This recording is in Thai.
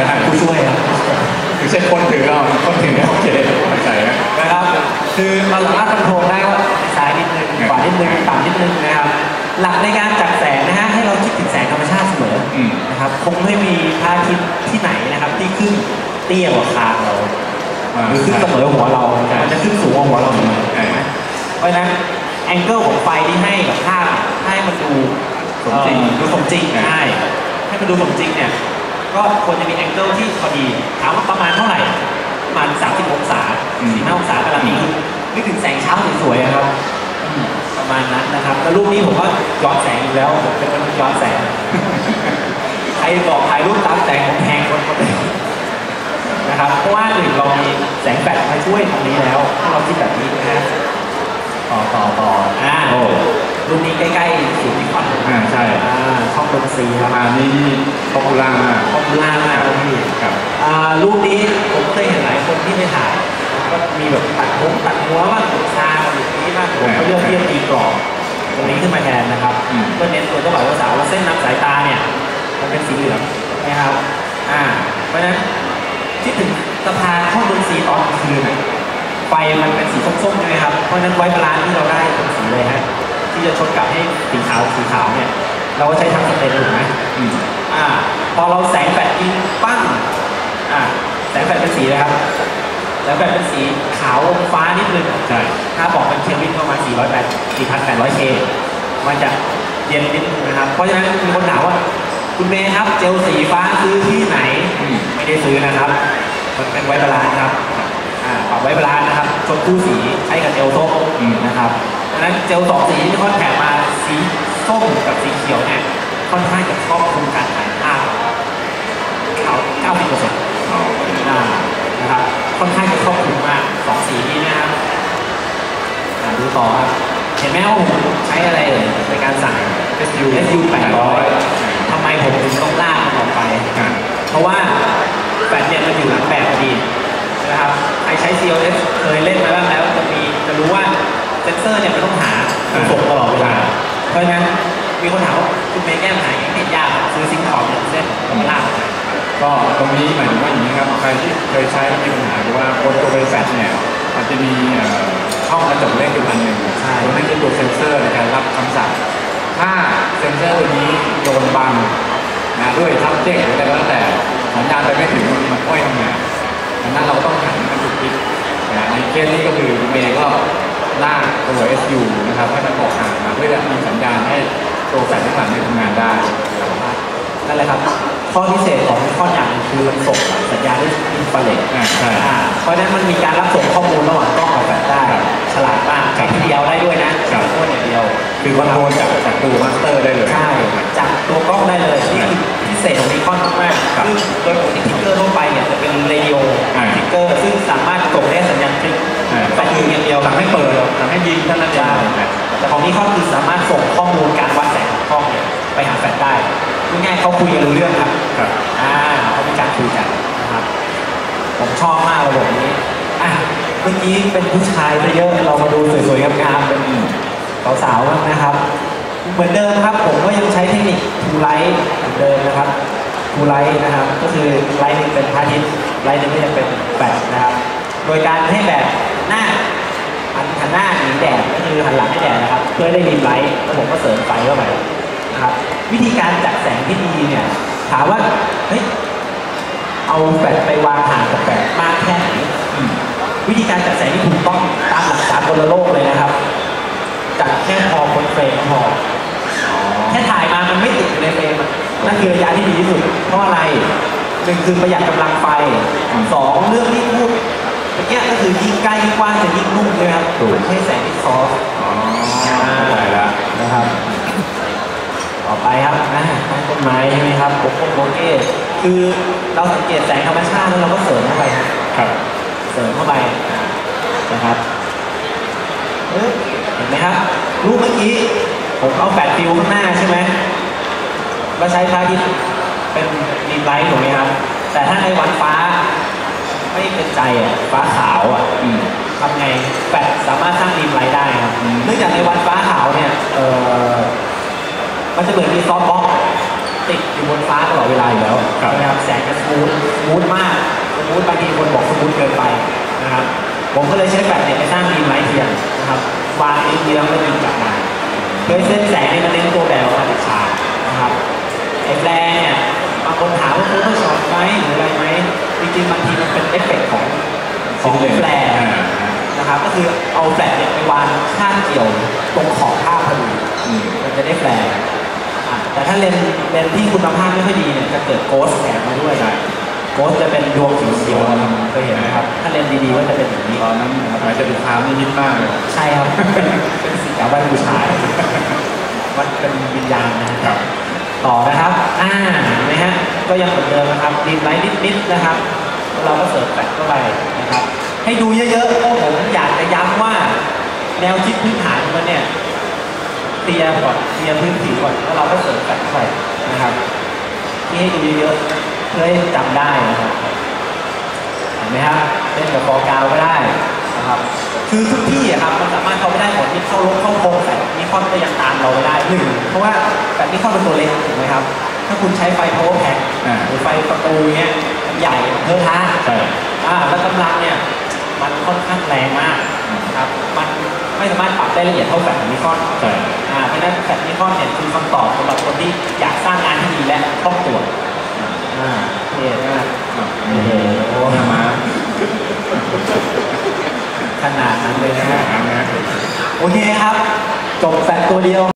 ไม่ได้ผู้ช่วยครับไม่ใช่คนถือเอาคนถือเนี่ยโอเคเข้าใจนะนะครับ คือเราสามารถคอนโทรลได้ว่าซ้ายนิดนึงขวานิดนึงต่ำนิดนึงนะครับ หลักในการจัดแสงนะฮะให้เราคิดถึงแสงธรรมชาติเสมออืมนะครับคงไม่มีพระอาทิตย์ที่ไหนนะครับที่ขึ้นเตี้ยกว่าคางเราอ่าหรือขึ้นเสมอหัวเราใช่มันจะขึ้นสูงกว่าหัวเราเสมอใช่เพราะฉะนั้นแองเกิลของไฟที่ให้กับภาพให้มันดูสมจริงเอ่อดูสมจริงใช่ใช่ให้มันดูสมจริงเนี่ย ก็ควรจะมีแองเกิลที่พอดีถามว่าประมาณเท่าไหร่ประมาณ30องศา45องศากำลังดีนึกถึงแสงเช้าสวยๆอะครับอืมประมาณนั้นนะครับแล้วรูปนี้ผมก็ย้อนแสงอยู่แล้วผมเป็นคนย้อนแสงใครบอกถ่ายรูปตามแสงผมแพงคนคนเลยนะครับเพราะว่าหนึ่งเรามีแสงแฟลชมาช่วยตรงนี้แล้วถ้าเราคิดแบบนี้นะฮะต่อต่อต่ออ่าโอ้รุ่นนี้ใกล้ๆสู่ที่ควันอ่าใช่อ่าช่องดนตรีคปรัระบมาณนี้ป๊อปปูล่ามากป๊อปปูล่า มากครับพี่ครับอ่ารูปนี้ผมเคยเห็นหลายคนที่ไปถ่ายก็มีแบบตัดผมตัดหัวบ้างตัดตาแบบนี้บ้างผมก็เลือกที่จะตีกรอบตรงนี้ขึ้นมาแทนนะครับอืมเพื่อเน้นตัวเจ้าบ่าวเจ้าสาวแล้วเส้นนำสายตาเนี่ยมันเป็นสีเหลืองนะครับอ่าเพราะฉะนั้นที่ถึงสะพานห้องดนตรีตอนกลางคืนน่ะไฟมันเป็นสีส้มๆใช่ไหมครับเพราะฉะนั้นไว้บาลานซ์ที่เราได้เป็นสีเลยฮะที่จะชดกลับให้สีขาวสีขาวเนี่ย เราก็ใช้ทำสเตนถูกไหมอืมอ่า พอเราแสงแฟลชยิงปั้งอ่าแสงแฟลชเป็นสีนะครับแสงแฟลชเป็นสีขาวอมฟ้านิดนึงใช่ ถ้าบอกเป็นเคลวินประมาณ408 4,800เคมันจะเย็นนิดนึงนะครับ เพราะฉะนั้นมีคนถามว่า คุณเมย์ครับเจลสีฟ้าซื้อที่ไหนอืมไม่ได้ซื้อนะครับ มันเป็นไว้บาลานซ์ครับอ่าปรับไว้บาลานซ์นะครับชมพูสีใช้กับเจลส้มอืมนะครับดังนั้นเจลสองสีที่ค่อนแถมมาสีส้มกับสีเขียวเนี่ยค่อนข้างจะครอบคลุมการถ่ายภาพเอา90เปอร์เซ็นต์อ๋อ นะครับค่อนข้างจะครอบคลุมมากสองสีนี้นะครับอ่าดูต่อครับเห็นไหมว่าผมใช้อะไรเอ่ยในการสั่ง SU SU 800ทำไมผมถึงต้องลากมันออกไปอ่าเพราะว่าแบตเนี่ยมันอยู่หลังแบบพอดีนะครับใครใช้ COS เคยเล่นมาบ้างแล้วจะมีจะรู้ว่าเซนเซอร์เนี่ยมันต้องหาส่งตลอดเวลาเพราะฉะนั้นมีคนถามว่าคุณเมย์แก้ปัญหาอย่างนี้ไม่ยากซื้อซิงค์ขอบหนึ่งเส้นแล้วมาลากออกไป ก็ตรงนี้หมายถึงว่าอย่างนี้ครับใครที่เคยใช้แล้วมีปัญหาคือว่าบนตัวบริษัทเนี่ยมันจะมีเอ่อช่องกระจกเล็กอยู่อันหนึ่งใช่ตรงนั้นคือตัวเซ็นเซอร์ในการรับคำสั่ง ถ้าเซ็นเซอร์ตัวนี้โดนบังนะด้วยทับเจ๊กหรืออะไรก็แล้วแต่สัญญาณไปไม่ถึงมันค่อยทำงานดังนั้นเราก็ต้องหันมันถูกทิศนะในเคสนี้ก็คือเมย์ก็ลากตัว SU นะครับให้มันออกห่างมาเพื่อจะมีสัญญาณให้ ข้อพิเศษของข้ออย่างหนึ่งคือมันส่งสัญญาณด้วยอินฟราเรดอ่าใช่อ่าเพราะฉะนั้นมันมีการรับส่งข้อมูลระหว่างกล้องกับแฟลชได้ฉลาดมากใช้ทีเดียวได้ด้วยนะครับโคตรอย่างเดียวคือคอนโทรลจากจากตัวมาสเตอร์ได้เลย ใช่จากตัวกล้องได้เลยนี่คือพิเศษของนีคอนมากๆครับซึ่งโดยปกติทิกเกอร์ทั่วไปเนี่ยจะเป็นเรดิโออ่า ทิกเกอร์ซึ่งสามารถส่งได้สัญญาณคลิกอ่าแฟลชยิงอย่างเดียวสั่งให้เปิดสั่งให้ยิงเท่านั้นเองใช่แต่ของนี้เขาคือสามารถส่งข้อมูลการวัดแสงของกล้องเนี่ยไปหาแฟลชได้ ง่ายๆเขาคุยกันรู้เรื่องครับครับ อ่าเขามีการคุยกันนะครับ ผมชอบมากระบบนี้อะเมื่อกี้เป็นผู้ชายซะเยอะเรามาดูสวยๆงามๆเป็นสาวๆบ้างนะครับ เหมือนเดิมครับผมก็ยังใช้เทคนิคทูไลท์เหมือนเดิมนะครับทูไลท์นะครับ ก็คือไลท์หนึ่งเป็นพระอาทิตย์ไลท์หนึ่งก็ยังเป็นแบตนะครับ โดยการให้แบตหน้าหันหันหน้าหนีแดดก็คือหันหลังให้แดดนะครับ เพื่อได้รีมไลท์แล้วผมก็เสริมไฟเข้าไป นะครับ วิธีการจัดแสงที่ดีเนี่ยถามว่าเฮ้ยเอาแบตไปวางห่างกับแบตมากแค่ไหนอืมวิธีการจัดแสงที่ถูกต้องตามหลักสากลโลกเลยนะครับ จัดแค่พอบนเฟรมก็พอแค่ถ่ายมามันไม่ติดอยู่ในเฟรมอะนั่นคือระยะที่ดีที่สุด เพราะอะไรหนึ่งคือประหยัดกำลังไฟสองเรื่องที่พูดเมื่อกี้ก็คือยิ่งใกล้ยิ่งกว้างจะยิ่งนุ่มเลยครับถูกใช้แสงที่ซอฟต์ อ๋อเข้าใจแล้ว นะครับ ต่อไปครับนะใต้ต้นไม้ใช่ไหมครับโบกโบเก้ คือเราสังเกตแสงธรรมชาติแล้วเราก็เสริมเข้าไปครับครับเสริมเข้าไปนะครับเอ๊ะเห็นไหมครับ รูปเมื่อกี้ผมเอาแฟลชฟิวข้างหน้าใช่ไหมก็ใช้พระอาทิตย์เป็นดีไลท์ถูกไหมครับ แต่ถ้าในวันฟ้าไม่เป็นใจอะฟ้าขาวอะอืมทำไงแฟลชสามารถสร้างดีไลท์ได้ครับอืมเนื่องจากในวันฟ้าขาวเนี่ยเออมันจะเหมือนมีซอฟต์บ็อกซ์ ติดอยู่บนฟ้าตลอดเวลาอยู่แล้วครับใช่ไหมครับแสงจะสมูททมากสมูทบางทีคนบอกสมูทเกินไปนะครับผมก็เลยใช้แฟลชเนี่ยไปสร้างดีมไลท์เทียนนะครับวางนิดเดียวแล้วยิงกลับมาโดยเส้นแสงเนี่ยมันเน้นตัวแบบมาจากชาร์นะครับไอ้แฟลร์เนี่ยบางคนถามว่าโฟโต้ช็อปไหมหรืออะไรไหมจริงๆบางทีมันเป็นเอฟเฟกต์ของของแฟลร์อ่านะครับก็คือเอาแฟลชเนี่ยไปวางข้างเกี่ยวตรงขอบภาพพอดีอืมมันจะได้แฟลร์อะแต่ ถ้าเลนส์เลนส์ที่คุณภาพไม่ค่อยดีเนี่ยจะเกิดโกสแถมมาด้วยโกสจะเป็นดวงสีเขียวๆเคยเห็นไหมครับ ถ้าเลนส์ดีๆก็จะเป็นอย่างนี้ตอนนั้นหมายจะดูคามนี่ฮิตมากเลยใช่ครับเป็นสีขาววันบูชายมันเป็นวิญญาณนะครับ ต่อนะครับอ่าเห็นไหมฮะก็ยังเหมือนเดิมนะครับดีไลท์นิดๆนะครับแล้วเราก็เสริมแฟลชเข้าไปนะครับ ให้ดูเยอะๆเพราะผมอยากจะย้ำว่าแนวคิดพื้นฐานมันเนี่ย เตรียมก่อนเตรียมพื้นผิวก่อนแล้วเราก็เสริมแฟลชเข้าไปนะครับที่ให้ดูเยอะๆเพื่อให้จำได้นะครับเห็นไหมครับเล่นกับฟอร์กาวก็ได้นะครับ คือทุกที่อะครับมันสามารถเข้าไปได้หมดที่เข้าลบเข้าโค้งแต่นิคอนก็ยังตามเราไปได้หนึ่งเพราะว่าแบบนิคอนเป็นตัวเล็กถูกไหมครับ ถ้าคุณใช้ไฟ power pack อ่าหรือไฟประตูเนี้ยมันใหญ่มันเทอะทะใช่อ่าแล้วกำลังเนี่ยมันค่อนข้างแรงมากนะครับมัน ไม่สามารถปรับได้ละเอียดเท่าแฟลชนิคอนใช่อ่าเพราะฉะนั้นแฟลชนิคอนเนี่ยคือคำตอบสำหรับคนที่อยากสร้างงานที่ดีและคล่องตัวอ่าเท่มากอะโอ้โหหน้าม้าขนาดนั้นเลยนะหน้าฮะม้านะโอเคครับ จบแฟลชตัวเดียว